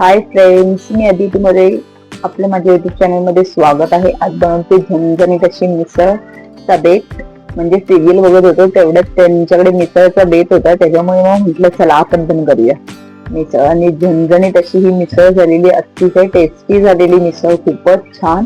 Hi friends मी अदिती तुम्हाला आपलं माझ्या युट्यूब चॅनलमध्ये स्वागत आहे. आज बनवते झणझणीत अशी मिसळचा बेत. म्हणजे सिरियल बघत होतो तेवढ्यात त्यांच्याकडे मिसळचा बेत होता. त्याच्यामुळे मग म्हटलं चला आपण पण करूया. मिसळ आणि झणझणीत अशी ही मिसळ झालेली अतिशय टेस्टी झालेली मिसळ. खूपच छान.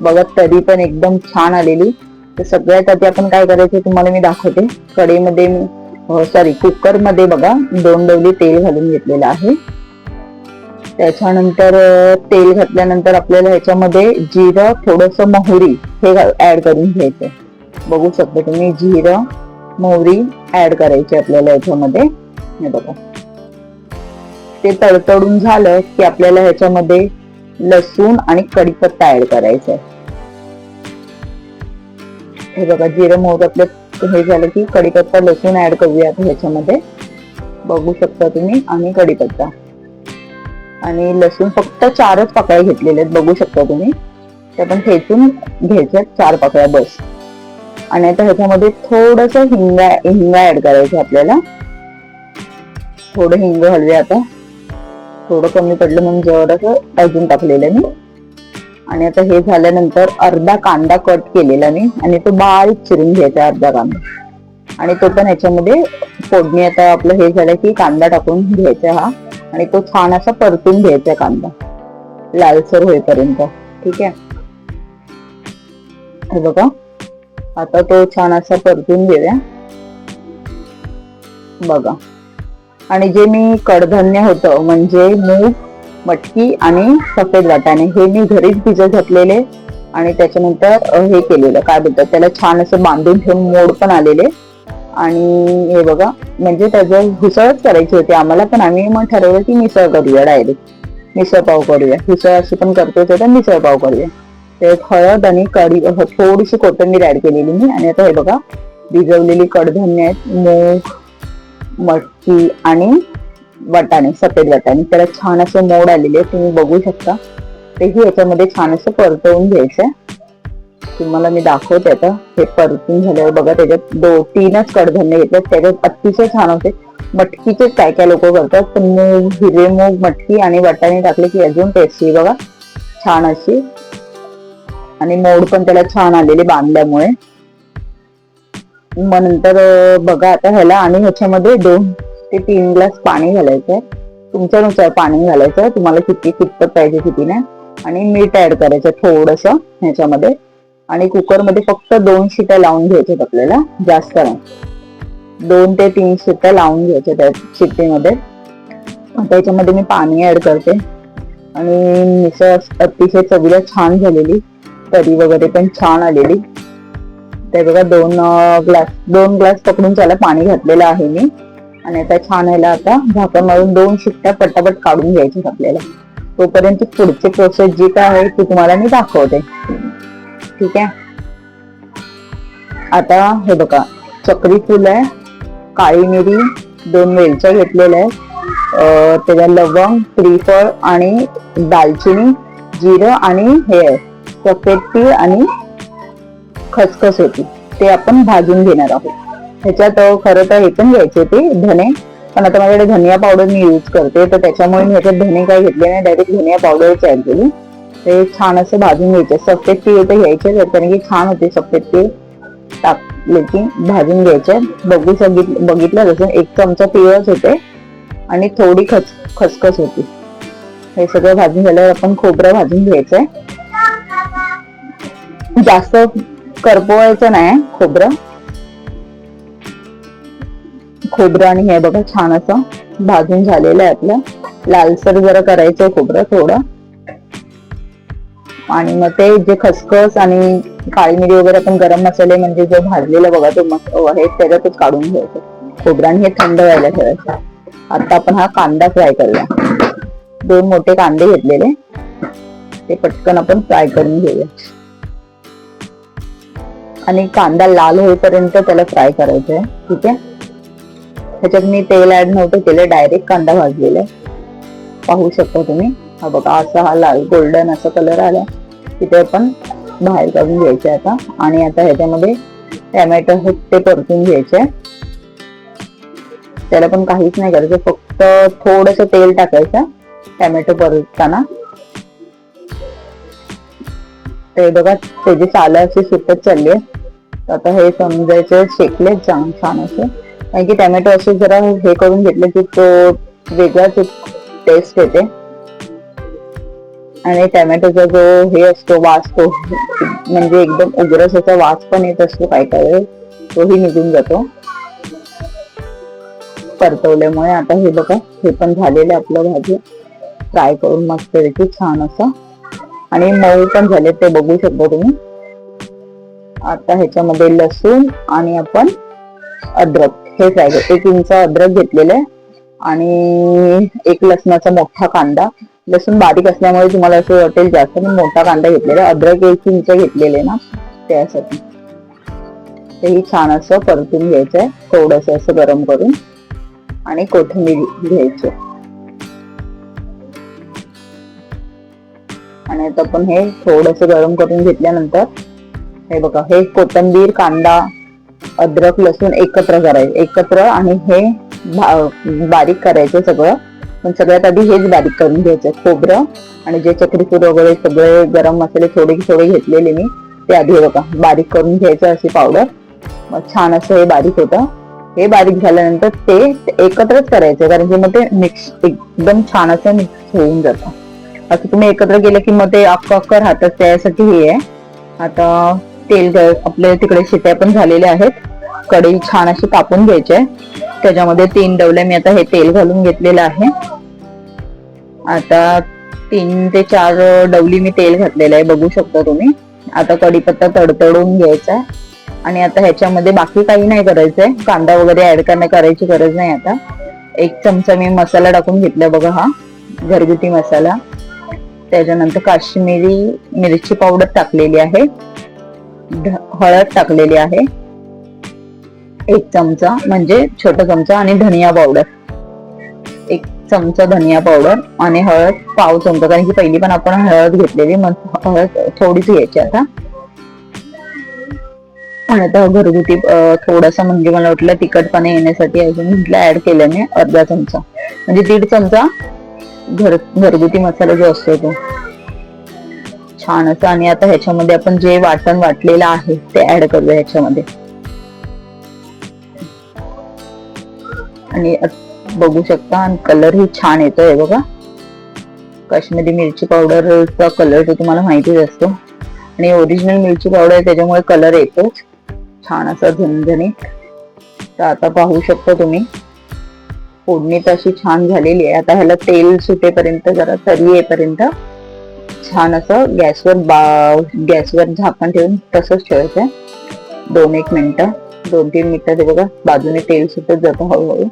बघत तरी पण एकदम छान आलेली. तर सगळ्यात आधी आपण काय करायचं तुम्हाला मी दाखवते. कढईमध्ये सॉरी कुकरमध्ये बघा दोन डवली तेल घालून घेतलेलं आहे. त्याच्यानंतर तेल घातल्यानंतर आपल्याला ह्याच्यामध्ये जिरं थोडस मोहरी हे ऍड करून घ्यायचं. बघू शकता तुम्ही जिरं मोहरी ऍड करायची आपल्याला याच्यामध्ये हे बघा. ते तडतडून झालं की आपल्याला ह्याच्यामध्ये लसूण आणि कढीपत्ता ऍड करायचा आहे. हे बघा जिरं मोहर आपलं हे झालं की कढीपत्ता लसूण ऍड करूया ह्याच्यामध्ये. बघू शकता तुम्ही आणि कढीपत्ता. आणि लसूण फक्त चारच पाकळ्या घेतलेल्या आहेत बघू शकता तुम्ही. त्या पण ठेचून घ्यायच्या चार पाकळ्या बस. आणि आता ह्याच्यामध्ये थोडस हिंगा हिंगा ऍड करायचं आपल्याला. थोडं हिंग घालूया आता. थोडं कमी पडलं म्हणून जवळच अजून टाकलेलं मी. आणि आता हे झाल्यानंतर अर्धा कांदा कट केलेला मी आणि तो बारीक चिरून घ्यायचा अर्धा कांदा. आणि तो पण ह्याच्यामध्ये फोडणी आता आपलं हे झालं की कांदा टाकून घ्यायचा हा. आणि तो छान असा परतून घ्यायचा कांदा. लालसर होईपर्यंत. ठीक आहे? हे बघा. आता तो छान असा परतून घेऊया. बघा. आणि जे मी कडधान्य होतं म्हणजे मूग मटकी आणि सफेद वाटाणे हे मी घरीच भिजत घातलेले आणि त्याच्यानंतर हे केलेलं. काय बोलतात त्याला? छान असं बांधून ठेवून मोड पण आलेले. आणि हे बघा म्हणजे त्याचं हुसळच करायची होती. आम्हाला पण आम्ही मग ठरवलं की मिसळ करूया डायरेक्ट मिसळ पाव करूया. हुसळ अशी पण करतो तर मिसळ पाव करूया. ते हळद आणि कढी थोडीशी कोथिंबीर ऍड केलेली मी. आणि आता हे बघा भिजवलेली कडधान्य आहेत. मूग मटकी आणि वाटाणे सफेद वाटाणे. त्याला छान असं मोड आलेले आहे तुम्ही बघू शकता. तेही याच्यामध्ये छान असं परतवून घ्यायचंय तुम्हाला मी दाखवते आता. हे परतून झाल्यावर बघा त्याच्यात दो तीनच कडधान्य घेतले त्याच्यात अतिशय छान होते. मटकीचे काय काय लोक करतात? पण मूग हिरवे मूग मटकी आणि वाटाणे टाकले की अजून टेस्टी बघा. छान अशी. आणि मोड पण त्याला छान आलेले बांधल्यामुळे. मग नंतर बघा आता ह्याला आणि ह्याच्यामध्ये दोन ते तीन ग्लास पाणी घालायचंय. तुमच्यानुसार पाणी घालायचं. तुम्हाला किती कितपत पाहिजे किती नाही. आणि मीठ ऍड करायचं थोडस ह्याच्यामध्ये. आणि कुकरमध्ये फक्त दोन शिट्या लावून घ्यायच्यात आपल्याला जास्त नाही. दोन ते तीन शिट्या लावून घ्यायच्या त्या शिट्टीमध्ये. आता याच्यामध्ये मी पाणी ऍड करते. आणि मिसळ अतिशय चवीला छान झालेली. तरी वगैरे पण छान आलेली. ते बघा दोन ग्लास दोन ग्लास पकडून त्याला पाणी घातलेलं आहे मी. आणि आता छान याला आता झाकण मारून दोन शिट्ट्या पटापट काढून घ्यायच्या आपल्याला. तोपर्यंत पुढची प्रोसेस जी काय आहे ती तुम्हाला मी दाखवते. ठीक आहे? आता हे बघा चक्री फुल आहे काळी मिरी दोन वेलच्या घेतलेल्या आहेत. त्याला लवंग त्रिफळ आणि दालचिनी जिरं आणि हे आहे, सफेद तीळ आणि खसखस होती. ते आपण भाजून घेणार आहोत. ह्याच्यात खरं तर हे पण घ्यायचे होते धने. पण आता माझ्याकडे धनिया पावडर मी यूज करते तर त्याच्यामुळे मी ह्याच्यात धने काही घेतले नाही डायरेक्ट धनिया पावडरच ऍड केली ते छान असं भाजून घ्यायचे. सफेद तीळ ते घ्यायचे त्याने की छान होते सफेद तीळ. टाकले की भाजून घ्यायचे. बघू बघितलं बघितलं जसं एक चमचा तिळच होते आणि थोडी खच खसखस होती. हे सगळं भाजून झाल्यावर आपण खोबरं भाजून घ्यायचंय. जास्त करपवायचं नाही खोबरं. खोबरं आणि हे बघा छान असं भाजून झालेलं आहे आपलं. लालसर जरा करायचंय खोबरं थोडं. आणि मग ते जे खसखस आणि काळी मिरी वगैरे आपण गरम मसाले म्हणजे जो भाजलेला बघा तो हे आहे त्याच्यातच काढून घ्यायचं. खोबराने हे थंड व्हायला ठेवायचं. आता आपण हा कांदा फ्राय करूया. दोन मोठे कांदे घेतलेले. ते पटकन आपण फ्राय करून घेऊया. आणि कांदा लाल होईपर्यंत त्याला फ्राय करायचं आहे ठीक आहे? त्याच्यात मी तेल ऍड नव्हतं केलं डायरेक्ट कांदा भाजलेला आहे. पाहू शकता तुम्ही. हा बघा असा हा लाल गोल्डन असा कलर आला. तिथे आपण बाहेर काढून घ्यायचे आता. आणि आता ह्याच्यामध्ये टॅमॅटो हे ते परतून घ्यायचे. त्याला पण काहीच नाही करायचं फक्त थोडस तेल टाकायचं टॅमॅटो परतताना ते बघा त्याची साल अशी सुटत चालली आहे आता हे समजायचे शेकले छान छान असे. कारण की टॅमॅटो असे जरा हे करून घेतले की तो वेगळाच टेस्ट येते. आणि टॅमॅटोचा जो हे असतो वास तो म्हणजे एकदम उग्रस असा वास पण येत असतो काय काय वेळ तोही निघून जातो. परतवल्यामुळे आता हे बघा हे पण झालेलं आहे आपलं भाजी. फ्राय करून मस्त पैकी छान असं. आणि मऊ पण झाले ते बघू शकता तुम्ही. आता ह्याच्यामध्ये लसूण आणि आपण अद्रक. हे फ्राय एक इंच अद्रक घेतलेलं आहे. आणि एक लसणाचा मोठा कांदा. लसूण बारीक असल्यामुळे तुम्हाला असं वाटेल जास्त. मी मोठा कांदा घेतलेला आहे. अद्रक एक घेतलेले ना त्यासाठी. तेही छान असं परतून घ्यायचं आहे थोडस असं गरम करून. आणि कोथिंबीर घ्यायची. आणि आता आपण हे थोडस गरम करून घेतल्यानंतर हे बघा हे कोथिंबीर कांदा अद्रक लसूण एकत्र करायचं. एकत्र आणि हे बारीक करायचं सगळं. पण सगळ्यात आधी हेच बारीक करून घ्यायचं खोबरं आणि जे चक्रीफूल वगैरे सगळे गरम मसाले थोडे थोडे घेतलेले मी ते आधी बघा बारीक करून घ्यायचं अशी पावडर मग छान असं हे बारीक होतं. हे बारीक झाल्यानंतर ते एकत्रच करायचं कारण की मग ते मिक्स एकदम छान असं मिक्स होऊन जातं. असं तुम्ही एकत्र केलं की मग ते अक्क अक्क राहतात त्यासाठी हे आहे. आता तेल आपल्या आपले तिकडे शिट्या पण झालेल्या आहेत. कढई छान अशी तापून घ्यायची आहे. त्याच्यामध्ये तीन डवले मी आता हे तेल घालून घेतलेलं आहे. आता तीन ते चार डवली मी तेल घातलेलं आहे बघू शकता तुम्ही. आता कढीपत्ता तडतडून घ्यायचा आणि आता ह्याच्यामध्ये बाकी काही नाही करायचंय. कांदा वगैरे ऍड करण्या करायची गरज नाही आता. एक चमचा मी मसाला टाकून घेतला बघा हा घरगुती मसाला. त्याच्यानंतर काश्मीरी मिरची पावडर टाकलेली आहे. हळद टाकलेली आहे. एक चमचा म्हणजे छोटा चमचा आणि धनिया पावडर. चमचा धनिया पावडर आणि हळद पाव चमचा. कारण की पहिली पण आपण हळद घेतलेली मग हळद थोडीच घ्यायची आता. आणि आता घरगुती थोडासा म्हणजे मला वाटलं तिखटपणा येण्यासाठी अजून म्हटलं ऍड केल्याने अर्धा चमचा. म्हणजे दीड चमचा घर घरगुती मसाला जो असतो तो. छान असं. आणि आता ह्याच्यामध्ये आपण जे वाटण वाटलेलं आहे ते ऍड करूया ह्याच्यामध्ये. आणि बघू शकता. आणि कलर ही छान येतोय बघा. काश्मीरी मिरची पावडरचा कलर तो तुम्हाला माहितीच असतो. आणि ओरिजिनल मिरची पावडर आहे त्याच्यामुळे कलर येतोच. छान असा झणझणीत. तर आता पाहू शकता तुम्ही. फोडणी तशी छान झालेली आहे. आता ह्याला तेल सुटेपर्यंत जरा तरी येईपर्यंत छान असं गॅसवर बा गॅसवर झाकण ठेवून तसंच ठेवायचं दोन एक मिनटं. दोन तीन मिनटं ते बघा. बाजूने तेल सुटत जातं हळूहळू.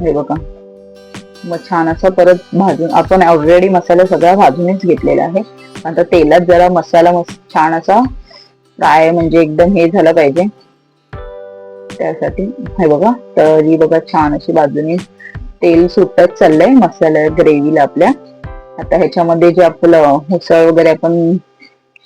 हे बघा. मग छान असं परत भाजून आपण ऑलरेडी मसाला सगळा भाजूनच घेतलेला आहे. आता तेलात जरा मसाला मस्त छान असा फ्राय म्हणजे एकदम हे झालं पाहिजे. त्यासाठी हे बघा तरी बघा छान अशी बाजूने तेल सुटत चाललंय मसाला ग्रेव्हीला आपल्या. आता ह्याच्यामध्ये जे आपलं उसळ वगैरे आपण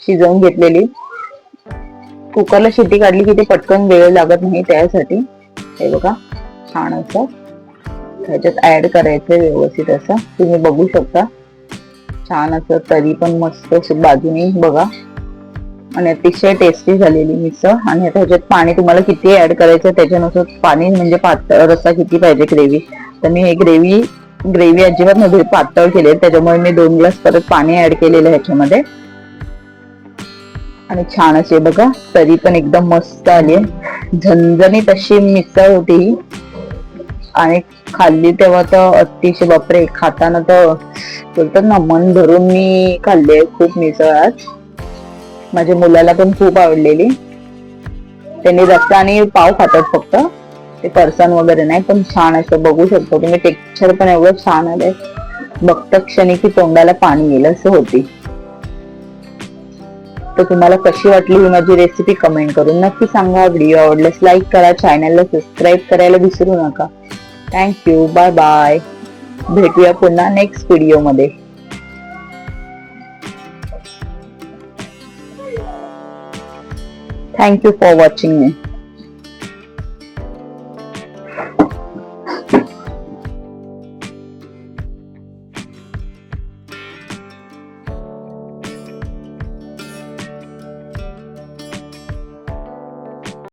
शिजवून घेतलेली कुकरला शिट्टी काढली की ते पटकन वेळ लागत नाही त्यासाठी. हे बघा छान असं ह्याच्यात ऍड करायचं व्यवस्थित असं. तुम्ही बघू शकता. छान असं तरी पण मस्त बाजूने बघा. आणि अतिशय टेस्टी झालेली मिसळ. आणि आता ह्याच्यात पाणी तुम्हाला किती ऍड करायचं त्याच्यानुसार पाणी म्हणजे पातळ रस्सा किती पाहिजे ग्रेव्ही तर मी हे ग्रेव्ही ग्रेव्ही अजिबात मध्ये पातळ केले त्याच्यामुळे मी दोन ग्लास परत पाणी ऍड केलेलं ह्याच्यामध्ये. आणि छान असे बघा. तरी पण एकदम मस्त आली आहे. झणझणीत अशी मिसळ होती ही. आणि खाल्ली तेव्हा तर अतिशय बापरे खाताना तर बोलतात ना मन भरून मी खाल्ले खूप मिसळ आज माझ्या मुलाला पण खूप आवडलेली. त्यांनी जास्त आणि पाव खातात फक्त. ते पर्सन वगैरे नाही पण छान असं बघू शकतो तुम्ही टेक्स्चर पण एवढं छान आलंय. बघता क्षणी की तोंडाला पाणी येईल असं होती. तर तुम्हाला कशी वाटली ही माझी रेसिपी कमेंट करून नक्की सांगा. व्हिडिओ आवडल्यास लाईक करा चॅनलला सबस्क्राईब करायला विसरू नका. थँक्यू बाय बाय भेटूया पुन्हा नेक्स्ट व्हिडिओमध्ये थँक्यू फॉर वॉचिंग मी